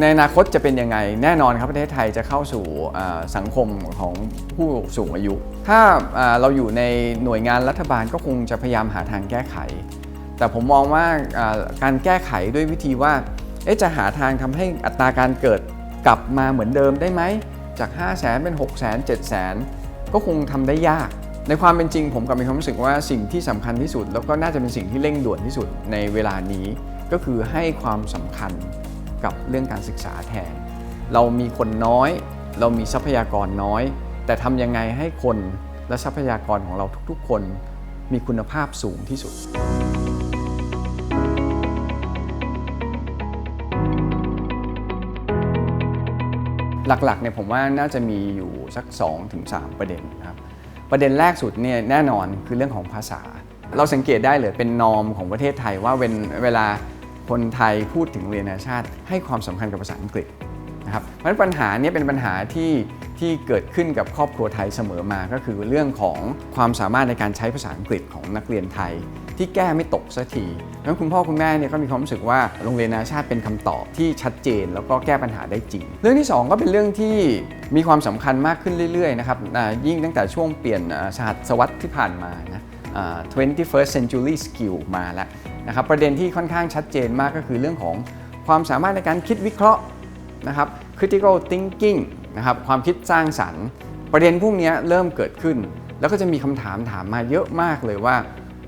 ในอนาคตจะเป็นยังไงแน่นอนครับประเทศไทยจะเข้าสู่สังคมของผู้สูงอายุ ถ้าเราอยู่ในหน่วยงานรัฐบาลก็คงจะพยายามหาทางแก้ไข แต่ผมมองว่าการแก้ไขด้วยวิธีว่าจะหาทางทำให้อัตราการเกิดกลับมาเหมือนเดิมได้ไหมจาก 5 0 0แสนเป็น 6 0 0 0 0 7 0 0 0 0 ก็คงทำได้ยาก ในความเป็นจริงผมกลับมีความรู้สึกว่าสิ่งที่สำคัญที่สุด แล้วก็น่าจะเป็นสิ่งที่เร่งด่วนที่สุดในเวลานี้ ก็คือให้ความสำคัญ กับเรื่องการศึกษาแทน เรามีคนน้อย เรามีทรัพยากรน้อย แต่ทำยังไงให้คนและทรัพยากรของเราทุกๆ คนมีคุณภาพสูงที่สุดหลักๆเนี่ยผมว่าน่าจะมีอยู่สัก 2-3 ประเด็นนะครับประเด็นแรกสุดเนี่ยแน่นอนคือเรื่องของภาษา เราสังเกตได้เลยเป็นนอมของประเทศไทยว่าเวลเวลา คนไทยพูดถึงเรียนนานาชาติให้ความสำคัญกับภาษาอังกฤษนะครับเพราะฉะนั้นปัญหาเนี้เป็นปัญหาที่ที่เกิดขึ้นกับครอบครัวไทยเสมอมา ก็คือเรื่องของความสามารถในการใช้ภาษาอังกฤษของนักเรียนไทย ที่แก้ไม่ตกสักทีดังนั้นคุณพ่อคุณแม่เนี่ยก็มีความรู้สึกว่าโรงเรียนนานาชาติเป็นคำตอบที่ชัดเจน แล้วก็แก้ปัญหาได้จริง เรื่องที่ 2 ก็เป็นเรื่องที่มีความสำคัญมากขึ้นเรื่อยๆนะครับยิ่งตั้งแต่ช่วงเปลี่ยนศตวรรษที่ผ่านมานะอ่า 21st century skill มาแล้ว นะครับประเด็นที่ค่อนข้างชัดเจนมากก็คือเรื่องของความสามารถในการคิดวิเคราะห์นะครับ critical thinking นะครับความคิดสร้างสรรค์ ประเด็นพวกนี้เริ่มเกิดขึ้น แล้วก็จะมีคำถามถามมาเยอะมากเลยว่า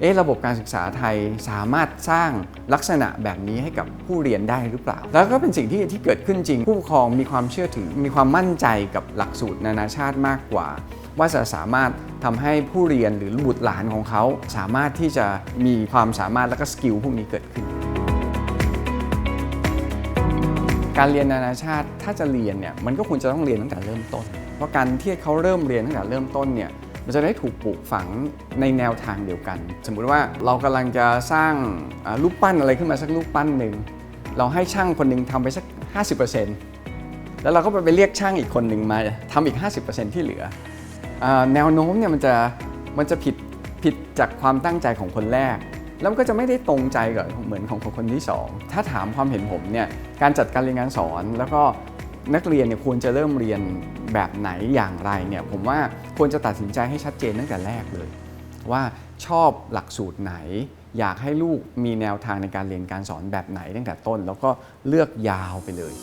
เอ๊ะระบบการศึกษาไทยสามารถสร้างลักษณะแบบนี้ให้กับผู้เรียนได้หรือเปล่า แล้วก็เป็นสิ่งที่ที่เกิดขึ้นจริง ผู้ปกครองมีความเชื่อถือ มีความมั่นใจกับหลักสูตรนานาชาติมากกว่า ว่าจะสามารถทำให้ผู้เรียนหรือบุตรหลานของเขา สามารถที่จะมีความสามารถและก็สกิลพวกนี้เกิดขึ้น การเรียนนานาชาติถ้าจะเรียนเนี่ยมันก็ควรจะต้องเรียนตั้งแต่เริ่มต้น เพราะการที่เขาเริ่มเรียนตั้งแต่เริ่มต้นเนี่ย มันจะได้ถูกปลูกฝังในแนวทางเดียวกัน สมมุติว่าเรากำลังจะสร้างรูปปั้นอะไรขึ้นมาสักรูปปั้นหนึ่งเราให้ช่างคนหนึ่งทำไปสัก 50%แล้วเราก็ไปเรียกช่างอีกคนหนึ่งมาทำอีก 50%ที่เหลืออแนวโน้มเนี่ยมันจะมันจะผิดผิดจากความตั้งใจของคนแรก แล้วมันก็จะไม่ได้ตรงใจกับเหมือนของคนที่ 2 ถ้าถามความเห็นผมเนี่ยการจัดการเรียนการสอนแล้วก็ นักเรียนเนี่ยควรจะเริ่มเรียนแบบไหนอย่างไรเนี่ยผมว่าควรจะตัดสินใจให้ชัดเจนตั้งแต่แรกเลย ว่าชอบหลักสูตรไหน อยากให้ลูกมีแนวทางในการเรียนการสอนแบบไหนตั้งแต่ต้น แล้วก็เลือกยาวไปเลย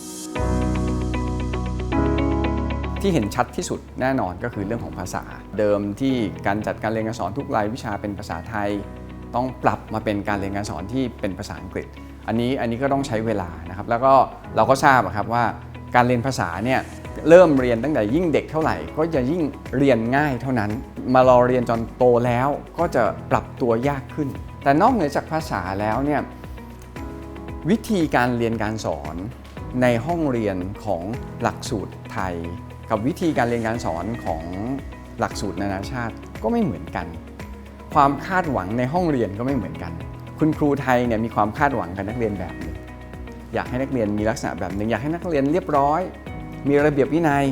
ที่เห็นชัดที่สุดแน่นอนก็คือเรื่องของภาษา เดิมที่การจัดการเรียนการสอนทุกรายวิชาเป็นภาษาไทย ต้องปรับมาเป็นการเรียนการสอนที่เป็นภาษาอังกฤษ อันนี้อันนี้ก็ต้องใช้เวลานะครับแล้วก็เราก็ทราบครับว่า การเรียนภาษาเนี่ยเริ่มเรียนตั้งแต่ยิ่งเด็กเท่าไหร่ ก็จะยิ่งเรียนง่ายเท่านั้น มารอเรียนจนโตแล้วก็จะปรับตัวยากขึ้น แต่นอกเหนือจากภาษาแล้วเนี่ยวิธีการเรียนการสอนในห้องเรียนของหลักสูตรไทย กับวิธีการเรียนการสอนของหลักสูตรนานาชาติก็ไม่เหมือนกัน ความคาดหวังในห้องเรียนก็ไม่เหมือนกัน คุณครูไทยเนี่ยมีความคาดหวังกับนักเรียนแบบนึง อยากให้นักเรียนมีลักษณะแบบหนึ่งอยากให้นักเรียนเรียบร้อย มีระเบียบวินัย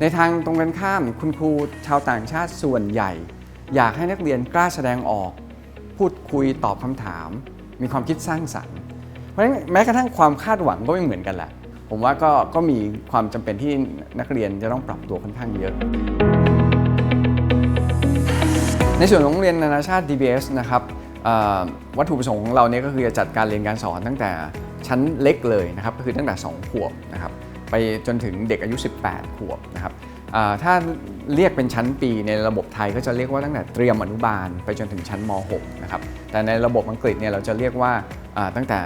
ในทางตรงกันข้ามคุณครูชาวต่างชาติส่วนใหญ่ อยากให้นักเรียนกล้าแสดงออก พูดคุยตอบคำถาม มีความคิดสร้างสรรค์ เพราะฉะนั้นแม้กระทั่งความคาดหวังก็ไม่เหมือนกันแหละผมว่าก็ก็มีความจำเป็นที่นักเรียนจะต้องปรับตัวค่อนข้างเยอะ ในส่วนของโรงเรียนนานาชาติ DBS นะครับ วัตถุประสงค์ของเราเนี่ยก็คือจะจัดการเรียนการสอนตั้งแต่ชั้นเล็กเลยนะครับก็คือตั้งแต่ 2 ขวบนะครับไปจนถึงเด็กอายุ 18 ขวบนะครับถ้าเรียกเป็นชั้นปีในระบบไทยก็จะเรียกว่าตั้งแต่เตรียมอนุบาล ไปจนถึงชั้นม .6 นะครับแต่ในระบบอังกฤษเนี่ยเราจะเรียกว่าอ่าตั้งแต่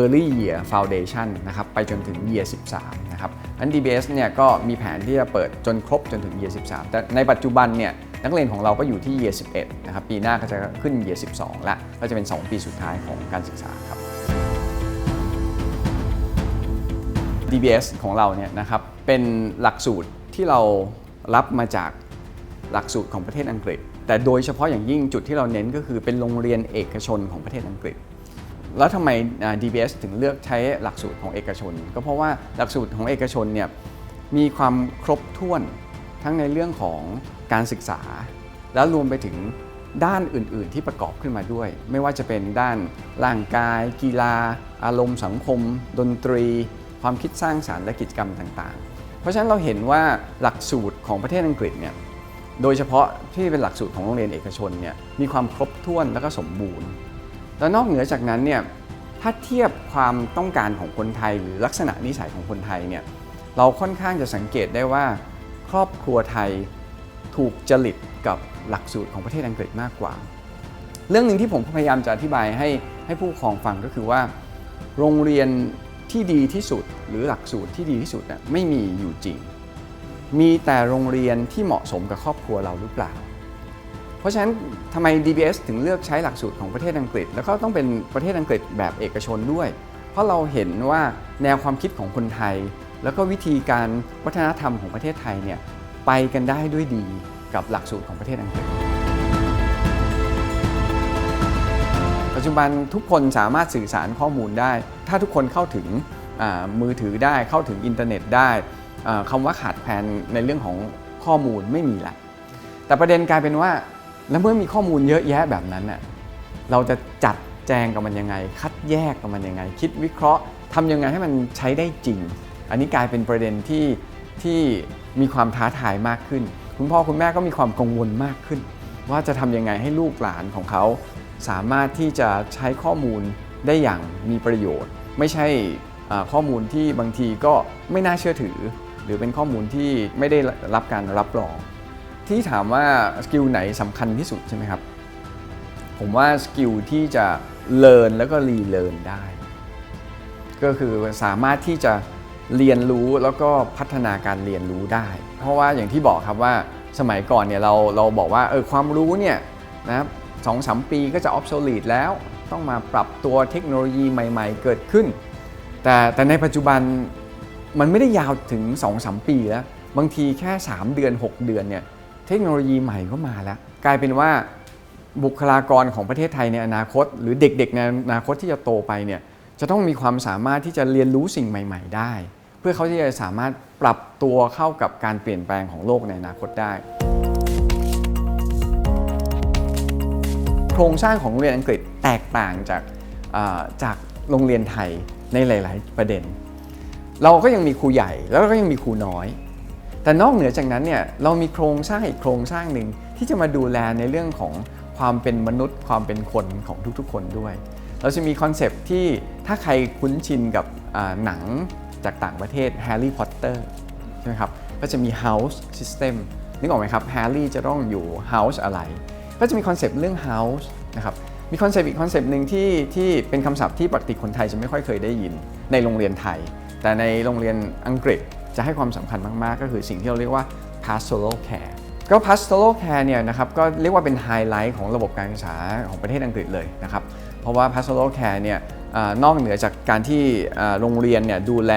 Early Year Foundation นะครับไปจนถึง Year 13 นะครับอัน DBS เนี่ยก็มีแผนที่จะเปิดจนครบจนถึง Year 13 แต่ในปัจจุบันเนี่ย นักเรียนของเราก็อยู่ที่ Year 11 นะครับ ปีหน้าก็จะขึ้น Year 12 ละก็จะเป็น 2 ปีสุดท้ายของการศึกษาครับ DBS ของเราเนี่ยนะครับ เป็นหลักสูตรที่เรารับมาจากหลักสูตรของประเทศอังกฤษ แต่โดยเฉพาะอย่างยิ่งจุดที่เราเน้นก็คือเป็นโรงเรียนเอกชนของประเทศอังกฤษ แล้วทำไม DBS ถึงเลือกใช้หลักสูตรของเอกชน ก็เพราะว่าหลักสูตรของเอกชนเนี่ยมีความครบถ้วน ทั้งในเรื่องของการศึกษา แล้วรวมไปถึงด้านอื่น ๆ ที่ประกอบขึ้นมาด้วย ไม่ว่าจะเป็นด้านร่างกาย กีฬา อารมณ์สังคม ดนตรี ความคิดสร้างสารรค์และกิจกรรมต่างๆ เพราะฉะนั้นเราเห็นว่าหลักสูตรของประเทศอังกฤษเนี่ยโดยเฉพาะที่เป็นหลักสูตรของโรงเรียนเอกชนเนี่ยมีความครบถ้วนและก็สมบูรณ์ แล้วนอกเหนือจากนั้นเนี่ยถ้าเทียบความต้องการของคนไทยหรือลักษณะนิสัยของคนไทยเนี่ยเราค่อนข้างจะสังเกตได้ว่า รอบครัวไทยถูกจริตกับหลักสูตรของประเทศอังกฤษมากกว่า เรื่องหนึ่งที่ผมพยายามจะอธิบายให้ให้ผู้ปกครองฟังก็คือว่า โรงเรียนที่ดีที่สุดหรือหลักสูตรที่ดีที่สุดน่ะไม่มีอยู่จริง มีแต่โรงเรียนที่เหมาะสมกับครอบครัวเราหรือเปล่า เพราะฉะนั้นทำไม DBS ถึงเลือกใช้หลักสูตรของประเทศอังกฤษ แล้วก็ต้องเป็นประเทศอังกฤษแบบเอกชนด้วย เพราะเราเห็นว่าแนวความคิดของคนไทย แล้วก็วิธีการวัฒนธรรมของประเทศไทยเนี่ยไปกันได้ด้วยดีกับหลักสูตรของประเทศอังกฤษ ปัจจุบันทุกคนสามารถสื่อสารข้อมูลได้ ถ้าทุกคนเข้าถึงมือถือได้เข้าถึงอินเทอร์เน็ตได้คำว่าขาดแคลนในเรื่องของข้อมูลไม่มีละแต่ประเด็นกลายเป็นว่า แล้วเมื่อมีข้อมูลเยอะแยะแบบนั้นน่ะเราจะจัดแจงกับมันยังไง คัดแยกกับมันยังไง คิดวิเคราะห์ทำยังไงให้มันใช้ได้จริง อันนี้กลายเป็นประเด็นที่ที่มีความท้าทายมากขึ้น คุณพ่อคุณแม่ก็มีความกังวลมากขึ้น ว่าจะทำยังไงให้ลูกหลานของเขา สามารถที่จะใช้ข้อมูลได้อย่างมีประโยชน์ ไม่ใช่อ่าข้อมูลที่บางทีก็ไม่น่าเชื่อถือ หรือเป็นข้อมูลที่ไม่ได้รับการรับรอง ที่ถามว่าสกิลไหนสำคัญที่สุดใช่ไหมครับ ผมว่าสกิลที่จะเรียนแล้วก็รีเลิร์นได้ ก็คือสามารถที่จะ เรียนรู้แล้วก็พัฒนาการเรียนรู้ได้ เพราะว่าอย่างที่บอกครับว่าสมัยก่อนเนี่ยเราเราบอกว่าเออความรู้เนี่ยนะสองสามปีก็จะ obsolete แล้วต้องมาปรับตัวเทคโนโลยีใหม่ ๆ เกิดขึ้น แต่แต่ในปัจจุบันมันไม่ได้ยาวถึง2-3ปีแล้ว บางทีแค่ 3 เดือน 6 เดือนเนี่ยเทคโนโลยีใหม่ก็มาแล้ว กลายเป็นว่าบุคลากรของประเทศไทยในอนาคต หรือเด็กๆในอนาคตที่จะโตไปเนี่ย จะต้องมีความสามารถที่จะเรียนรู้สิ่งใหม่ ๆ ได้ เพื่อเขาที่จะสามารถปรับตัวเข้ากับการเปลี่ยนแปลงของโลกในอนาคตได้ โครงสร้างของโรงเรียนอังกฤษแตกต่างจากจากโรงเรียนไทยในหลาย ๆ ประเด็น เราก็ยังมีครูใหญ่แล้วก็ยังมีครูน้อย แต่นอกเหนือจากนั้นเนี่ยเรามีโครงสร้างอีกโครงสร้างหนึ่งที่จะมาดูแลในเรื่องของความเป็นมนุษย์ ความเป็นคนของทุกๆ คนด้วย เราจะมีคอนเซปที่ถ้าใครคุ้นชินกับหนังจากต่างประเทศแฮร์รี่พอตเตอร์ใช่ไหมครับก็จะมี House System นึกออกไหมครับแฮร์รี่จะต้องอยู่ House อะไร ก็จะมีคอนเซปต์เรื่อง House นะครับมีคอนเซปต์อีกคอนเซปต์หนึ่งที่ที่เป็นคำศัพท์ที่ปกติคนไทยจะไม่ค่อยเคยได้ยินในโรงเรียนไทย แต่ในโรงเรียนอังกฤษจะให้ความสำคัญมาก ๆ ก็คือสิ่งที่เราเรียกว่า pastoral care ก็ pastoral care เนี่ยนะครับก็เรียกว่าเป็นไฮไลท์ของระบบการศึกษาของประเทศอังกฤษเลยนะครับ เพราะว่า pastoral care เนี่ยอนอกเหนือจากการที่โรงเรียนเนี่ยดูแล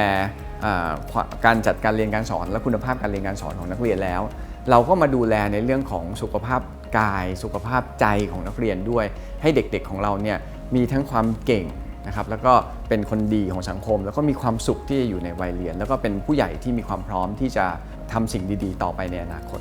การจัดการเรียนการสอนและคุณภาพการเรียนการสอนของนักเรียนแล้ว เราก็มาดูแลในเรื่องของสุขภาพกาย สุขภาพใจของนักเรียนด้วย ให้เด็กๆของเราเนี่ยมีทั้งความเก่งนะครับแล้วก็เป็นคนดีของสังคม แล้วก็มีความสุขที่จะอยู่ในวัยเรียน แล้วก็เป็นผู้ใหญ่ที่มีความพร้อมที่จะทำสิ่งดีๆ ต่อไปในอนาคต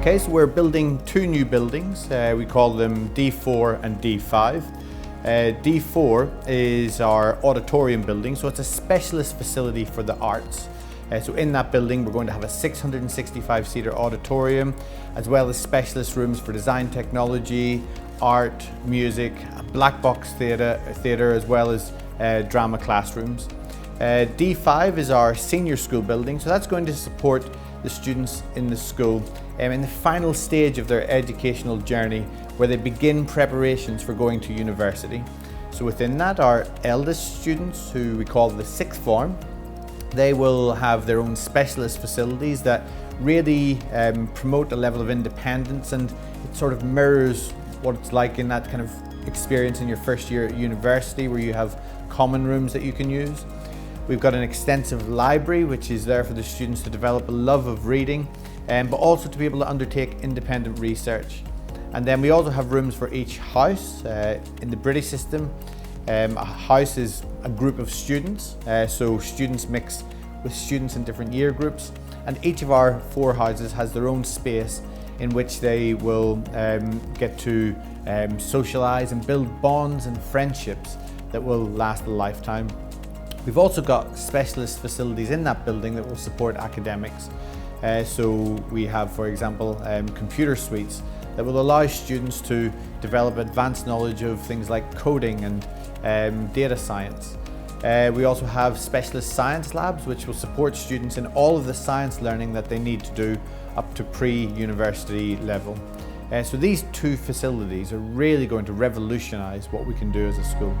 Okay, so we're building two new buildings. Uh, we call them D4 and D5. Uh, D4 is our auditorium building, so it's a specialist facility for the arts. Uh, so in that building, we're going to have a 665 seater auditorium, as well as specialist rooms for design technology, art, music, a black box theatre, theatre as well as uh, drama classrooms. Uh, D5 is our senior school building, so that's going to support the students in the school um, in the final stage of their educational journey where they begin preparations for going to university. So within that, our eldest students, who we call the sixth form, they will have their own specialist facilities that really um, promote a level of independence and it sort of mirrors what it's like in that kind of experience in your first year at university where you have common rooms that you can use. We've got an extensive library which is there for the students to develop a love of reading um, but also to be able to undertake independent research. And then we also have rooms for each house. Uh, in the British system, um, a house is a group of students, uh, so students mix with students in different year groups. And each of our four houses has their own space in which they will um, get to um, socialize and build bonds and friendships that will last a lifetime. We've also got specialist facilities in that building that will support academics. Uh, so we have, for example, um, computer suites that will allow students to develop advanced knowledge of things like coding and um, data science. Uh, we also have specialist science labs which will support students in all of the science learning that they need to do up to pre-university level. Uh, so these two facilities are really going to revolutionise what we can do as a school.